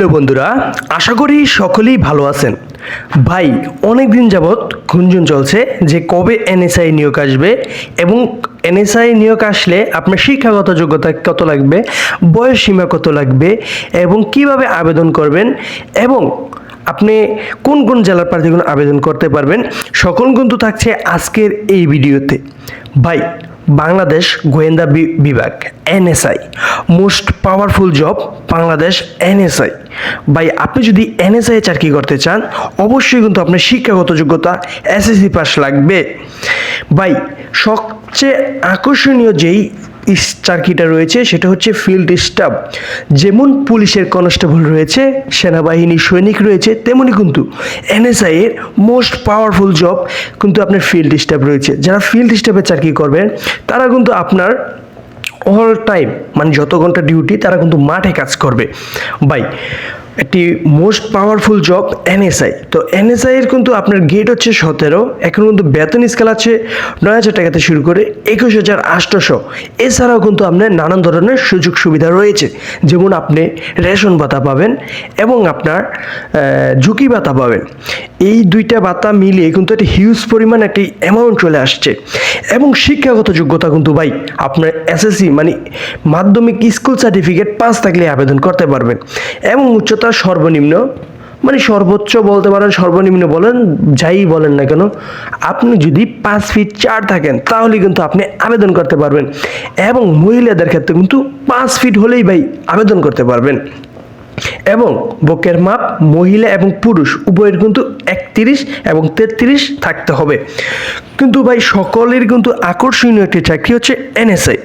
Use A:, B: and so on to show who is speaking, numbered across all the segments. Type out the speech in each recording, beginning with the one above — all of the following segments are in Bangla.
A: তো বন্ধুরা, আশা করি সকলেই ভালো আছেন। ভাই অনেক দিন যাবৎ গুঞ্জন চলছে যে কবে এনএসআই নিয়োগ আসবে এবং এনএসআই নিয়োগ আসলে আপনার শিক্ষাগত যোগ্যতা কত লাগবে, বয়স সীমা কত লাগবে এবং কীভাবে আবেদন করবেন এবং আপনি কোন কোন জেলার প্রার্থীগুলো আবেদন করতে পারবেন, সকল কিন্তু থাকছে আজকের এই ভিডিওতে। ভাই বাংলাদেশ গোয়েন্দা বিভাগ, NSI. Most powerful job Bangladesh, NSI. ভাই, আপনি যদি এনএসআই চাকরি করতে চান, অবশ্যই কিন্তু আপনার শিক্ষাগত যোগ্যতা এসএসসি পাস লাগবে। ভাই, সবচেয়ে আকর্ষণীয় যেই চাকরিটা রয়েছে, সেটা হচ্ছে ফিল্ড স্টাফ যেমন পুলিশের কনস্টেবল রয়েছে, সেনাবাহিনী সৈনিক রয়েছে, তেমনি কিন্তু এনএসআই এর মোস্ট পাওয়ারফুল জব কিন্তু আপনার ফিল্ড স্টাফ রয়েছে। যারা ফিল্ড স্টাফে চাকরি করবেন, তারা কিন্তু আপনার অল টাইম মানে যত ঘণ্টা ডিউটি তারা কিন্তু মাঠে কাজ করবে। বাই একটি মোস্ট পাওয়ারফুল জব এনএসআই। তো এনএসআই এর কিন্তু আপনার গেট হচ্ছে সতেরো, এখন কিন্তু বেতন স্কেল আছে নয় হাজার টাকাতে শুরু করে একুশ হাজার আটশোশো এছাড়াও কিন্তু আপনার নানান ধরনের সুযোগ সুবিধা রয়েছে। যেমন আপনি রেশন ভাতা পাবেন এবং আপনার ঝুঁকি ভাতা পাবেন। এই দুইটা ভাতা মিলিয়ে কিন্তু একটি হিউজ পরিমাণ একটি অ্যামাউন্ট চলে আসছে। এবং শিক্ষাগত যোগ্যতা কিন্তু ভাই, আপনার এসএসসি মানে মাধ্যমিক স্কুল সার্টিফিকেট পাস থাকলে আবেদন করতে পারবেন। এবং উচ্চতা সর্বনিম্ন মানে সর্বোচ্চ বলতে পারেন, সর্বনিম্ন বলেন, যাই বলেন না কেন, আপনি যদি পাঁচ ফিট চার থাকেন, তাহলে কিন্তু আপনি আবেদন করতে পারবেন। এবং মহিলাদের ক্ষেত্রে কিন্তু পাঁচ ফিট হলেই ভাই আবেদন করতে পারবেন। এবং বুকের মাপ মহিলা এবং পুরুষ, উভয়ের কিন্তু একত্রিশ এবং তেত্রিশ থাকতে হবে। কিন্তু ভাই, সকলের কিন্তু আকর্ষণীয় একটি চাকরি হচ্ছে এনএসআই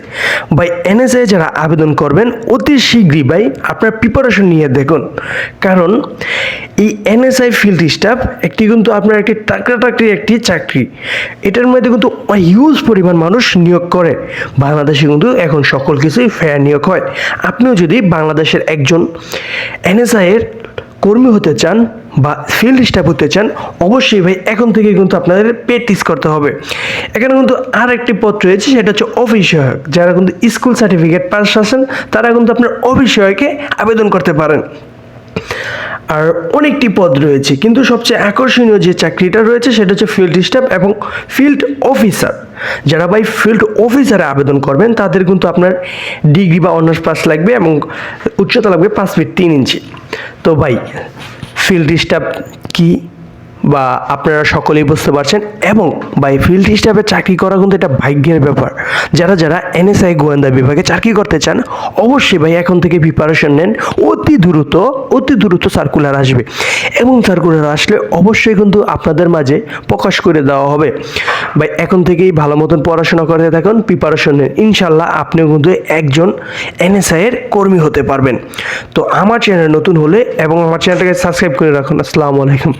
A: ভাই এনএসআই যারা আবেদন করবেন, অতি শীঘ্রই ভাই, আপনার প্রিপারেশন নিয়ে দেখুন। কারণ এই এনএসআই ফিল্ড স্টাফ একটি কিন্তু আপনার একটি টাকরি একটি চাকরি। এটার মধ্যে কিন্তু হিউজ পরিমাণ মানুষ নিয়োগ করে। বাংলাদেশে কিন্তু এখন সকল কিছুই ফেয়ার নিয়োগ হয়। আপনিও যদি বাংলাদেশের একজন এনএসআই এর কর্মী হতে চান বা ফিল্ড স্টাফ হতে চান, অবশ্যই ভাই, এখন থেকে কিন্তু আপনাদের প্র্যাকটিস করতে হবে। এখানে কিন্তু আর একটি পদ রয়েছে, সেটা হচ্ছে অফিস সহায়ক যারা কিন্তু স্কুল সার্টিফিকেট পাস আছেন, তারা কিন্তু আপনার অফিস সহায়কে আবেদন করতে পারেন। আর অনেকটি পদ রয়েছে। কিন্তু সবচেয়ে আকর্ষণীয় যে চাকরিটা রয়েছে, সেটা হচ্ছে ফিল্ড স্টাফ এবং ফিল্ড অফিসার যারা ভাই ফিল্ড অফিসারে আবেদন করবেন, তাদের কিন্তু আপনার ডিগ্রি বা অনার্স পাস লাগবে এবং উচ্চতা লাগবে পাঁচ ফিট তিন ইঞ্চি তো ভাই ফিল্ড স্টাফ কি বা আপনারা সকলেই বুঝতে পারছেন এবং বাই ফিল্ড হিসাবে চাকরি করা কিন্তু এটা ভাগ্যের ব্যাপার। যারা যারা এনএসআই গোয়েন্দা বিভাগে চাকরি করতে চান, অবশ্যই ভাই এখন থেকে প্রিপারেশন নেন। অতি দ্রুত অতি দ্রুত সার্কুলার আসবে। এবং সার্কুলার আসলে অবশ্যই কিন্তু আপনাদের মাঝে প্রকাশ করে দেওয়া হবে। ভাই, এখন থেকেই ভালো মতন পড়াশোনা করতে থাকুন প্রিপারেশন নেন। ইনশাল্লাহ আপনিও কিন্তু একজন এনএসআই এর কর্মী হতে পারবেন। তো আমার চ্যানেল নতুন হলে এবং আমার চ্যানেলটাকে সাবস্ক্রাইব করে রাখুন। আসসালামু আলাইকুম।